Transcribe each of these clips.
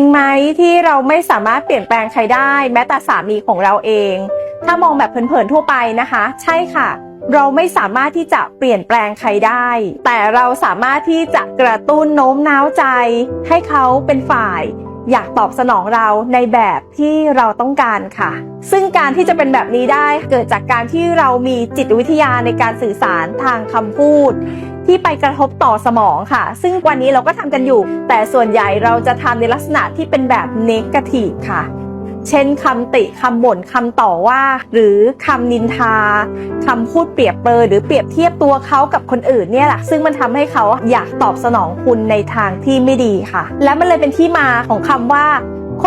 จริงไหมที่เราไม่สามารถเปลี่ยนแปลงใครได้ แม้แต่สามีของเราเอง ถ้ามองแบบเผินๆทั่วไปนะคะ ใช่ค่ะ เราไม่สามารถที่จะเปลี่ยนแปลงใครได้ แต่เราสามารถที่จะกระตุ้นโน้มน้าวใจ ให้เขาเป็นฝ่าย อยากตอบสนองเราในแบบที่เราต้องการค่ะ ซึ่งการที่จะเป็นแบบนี้ได้เกิดจากการที่เรามีจิตวิทยาในการสื่อสารทางคำพูด ที่ไปกระทบต่อสมองค่ะ ซึ่งวันนี้เราก็ทำกันอยู่ แต่ส่วนใหญ่เราจะทำในลักษณะที่เป็นแบบเนกาทีฟค่ะ เช่นคำติคำบ่นคำต่อว่า หรือคำนินทาคำพูดเปรียบเปรยหรือเปรียบเทียบตัวเขากับคนอื่นเนี่ยแหละซึ่งมันทำให้เขาอยากตอบสนองคุณในทางที่ไม่ดีค่ะ และมันเลยเป็นที่มาของคำว่า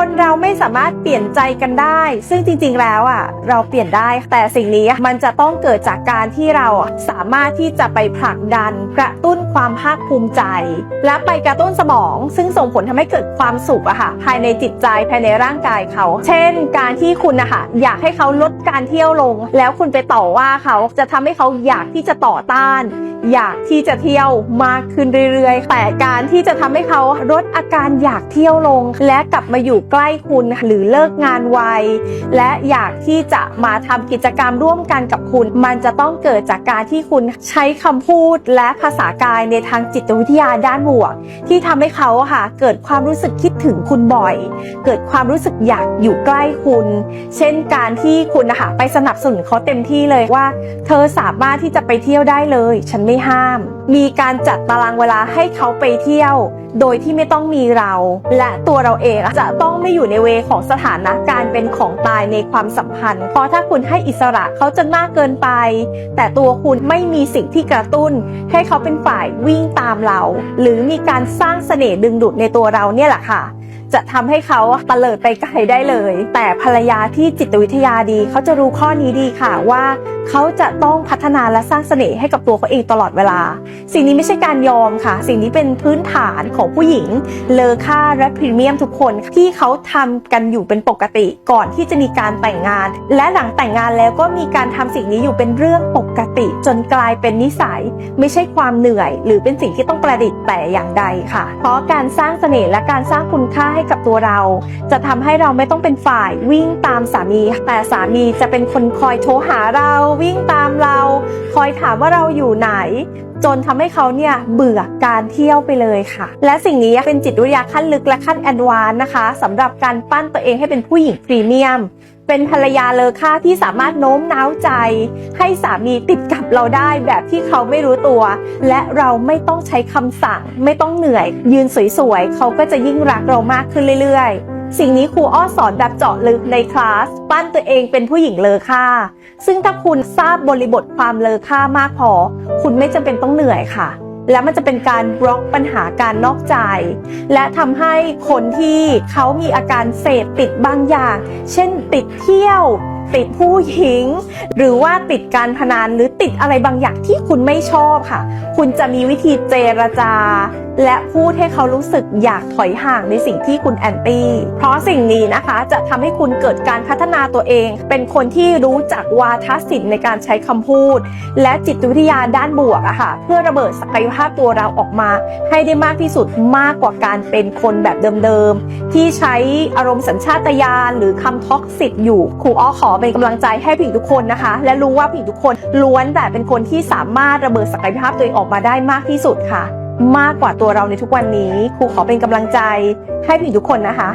คนเราไม่สามารถเปลี่ยนใจกันได้ ซึ่งจริงๆแล้วอะเราเปลี่ยนได้ แต่สิ่งนี้มันจะต้องเกิดจากการที่เราสามารถที่จะไปผลักดัน กระตุ้นความภาคภูมิใจ และไปกระตุ้นสมอง ซึ่งส่งผลทำให้เกิดความสุขอะค่ะภายในจิตใจภายในร่างกายเขา เช่น การที่คุณนะคะอยากให้เขาลดการเที่ยวลง แล้วคุณไปต่อว่าเขาจะทำให้เขาอยากที่จะต่อต้าน อยากที่จะเที่ยวมากขึ้นเรื่อยๆ แต่การที่จะทำให้เขาลดอาการอยากเที่ยวลง และกลับมาอยู่ใกล้คุณหรือเลิกงานไว และอยากที่จะมาทำกิจกรรมร่วมกันกับคุณ มันจะต้องเกิดจากการที่คุณใช้คำพูดและภาษากายในทางจิตวิทยาด้านบวก ที่ทำให้เขาค่ะเกิดความรู้สึกคิดถึงคุณบ่อย เกิดความรู้สึกอยากอยู่ใกล้คุณ เช่นการที่คุณนะคะไปสนับสนุนเขาเต็มที่เลยว่า เธอสามารถที่จะไปเที่ยวได้เลย ฉันไม่ห้าม มีการจัดตารางเวลาให้เขาไปเที่ยว โดยที่ไม่ต้องมีเรา และตัวเราเองจะต้องไม่อยู่ในเวของสถานะการเป็นของตายในความสัมพันธ์ เพราะถ้าคุณให้อิสระเขาจะมากเกินไป แต่ตัวคุณไม่มีสิ่งที่กระตุ้น ให้เขาเป็นฝ่ายวิ่งตามเรา หรือมีการสร้างเสน่ห์ดึงดูดในตัวเราเนี่ยแหละค่ะ จะทำให้เขาตะเลิดไปไกลได้เลย แต่ภรรยาที่จิตวิทยาดีเขาจะรู้ข้อนี้ดีค่ะว่าเขาจะต้องพัฒนาและสร้างเสน่ห์ให้กับตัวเขาเองตลอดเวลา สิ่งนี้ไม่ใช่การยอมค่ะ สิ่งนี้เป็นพื้นฐานของผู้หญิง เลอค่าและพรีเมียมทุกคนที่เขาทำกันอยู่เป็นปกติก่อนที่จะมีการแต่งงาน และหลังแต่งงานแล้วก็มีการทำสิ่งนี้อยู่เป็นเรื่องปกติ จนกลายเป็นนิสัย ไม่ใช่ความเหนื่อย หรือเป็นสิ่งที่ต้องประดิษฐ์แต่อย่างใดค่ะ เพราะการสร้างเสน่ห์และการสร้างคุณค่าให้กับตัวเรา จะทำให้เราไม่ต้องเป็นฝ่ายวิ่งตามสามี แต่สามีจะเป็นคนคอยโทรหาเราวิ่งตามเรา คอยถามว่าเราอยู่ไหน จนทำให้เขาเนี่ยเบื่อการเที่ยวไปเลยค่ะ และสิ่งนี้เป็นจิตวิทยาขั้นลึกและขั้นแอดวานนะคะสำหรับการปั้นตัวเองให้เป็นผู้หญิงพรีเมียม เป็นภรรยาเลอค่าที่สามารถโน้มน้าวใจ ให้สามีติดกับเราได้แบบที่เขาไม่รู้ตัว และเราไม่ต้องใช้คำสั่ง ไม่ต้องเหนื่อย ยืนสวยๆเขาก็จะยิ่งรักเรามากขึ้นเรื่อยๆสิ่งนี้ครูอ้อสอนแบบเจาะลึกในคลาส ปั้นตัวเองเป็นผู้หญิงเลอค่า ซึ่งถ้าคุณทราบบริบทความเลอค่ามากพอ คุณไม่จำเป็นต้องเหนื่อยค่ะ และมันจะเป็นการบล็อกปัญหาการนอกใจ และทำให้คนที่เขามีอาการเสพติดบางอย่าง เช่นติดเที่ยว ติดผู้หญิง หรือว่าติดการพนันหรือติดอะไรบางอย่างที่คุณไม่ชอบค่ะ คุณจะมีวิธีเจรจา และพูดให้เขารู้สึกอยากถอยห่างในสิ่งที่คุณแอนตี้ เพราะสิ่งนี้นะคะ จะทำให้คุณเกิดการพัฒนาตัวเอง เป็นคนที่รู้จักวาทศิลป์ในการใช้คำพูด และจิตวิทยาด้านบวกอะค่ะ เพื่อระเบิดศักยภาพตัวเราออกมา ให้ได้มากที่สุดมากกว่าการเป็นคนแบบเดิมๆที่ใช้อารมณ์สัญชาตญาณหรือคำท็อกซิกอยู่ครูอ้อขอเป็นกำลังใจให้ผู้หญิงทุกคนนะคะ และรู้ว่าผู้หญิงทุกคนล้วนแต่เป็นคนที่สามารถระเบิดศักยภาพตัวเองออกมาได้มากที่สุดค่ะ มากกว่าตัวเราในทุกวันนี้ครูขอเป็นกำลังใจให้ผู้หญิงทุกคนนะคะ